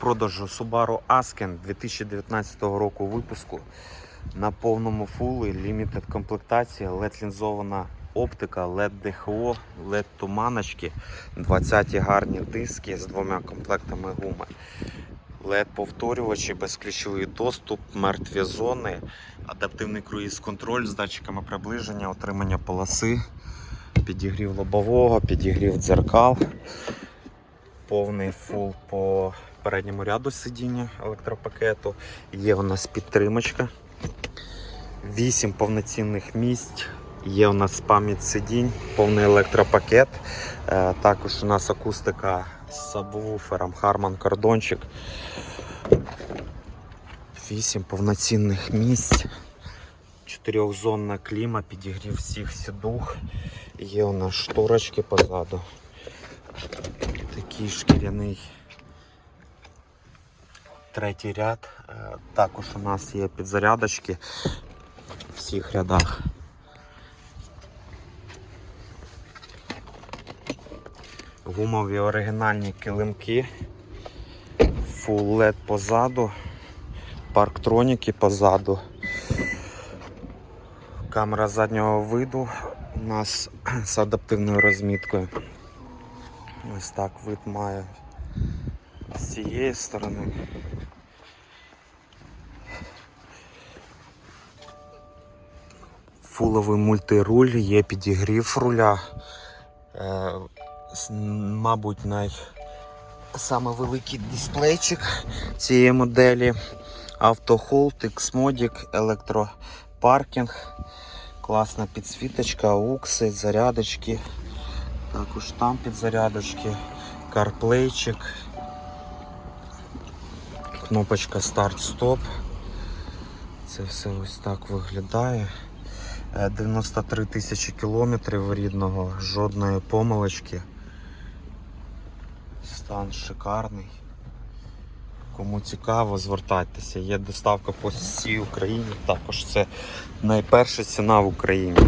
продажу Subaru Asken 2019 року випуску на повному фулі, лімітед комплектація, LED лінзована оптика, LED DHO, LED туманочки, 20 гарні диски з двома комплектами гуми. LED повторювачі, безключовий доступ, мертві зони, адаптивний круїз-контроль з датчиками приближення, отримання полоси, підігрів лобового, підігрів дзеркал, повний фул по передньому ряду сидіння електропакету. Є у нас підтримочка. 8 повноцінних місць. Є у нас пам'ять сидінь, повний електропакет. Е, Також у нас акустика з сабвуфером Harman кордончик. 8 повноцінних місць. Чотирьохзонна кліма, підігрів всіх сідух. Є у нас шторочки позаду. Такий шкіряний третій ряд. Е, Також у нас є підзарядочки в всіх рядах. Гумові оригінальні килимки, Full LED позаду, парктроніки позаду. Камера заднього виду у нас з адаптивною розміткою. Ось так вид має з цієї сторони. Фуловий мультируль, є підігрів руля. Е, мабуть, най... саме великий дисплейчик цієї моделі. Автохолд, X-Modic, електропаркінг, класна підсвіточка, укси, зарядочки. Також там підзарядочки, карплейчик, кнопочка старт-стоп. Це все ось так виглядає. Е, 93 тисячі кілометрів рідного, жодної помилочки. Стан шикарний. Кому цікаво, звертайтеся. Є доставка по всій Україні. Також це найперша ціна в Україні.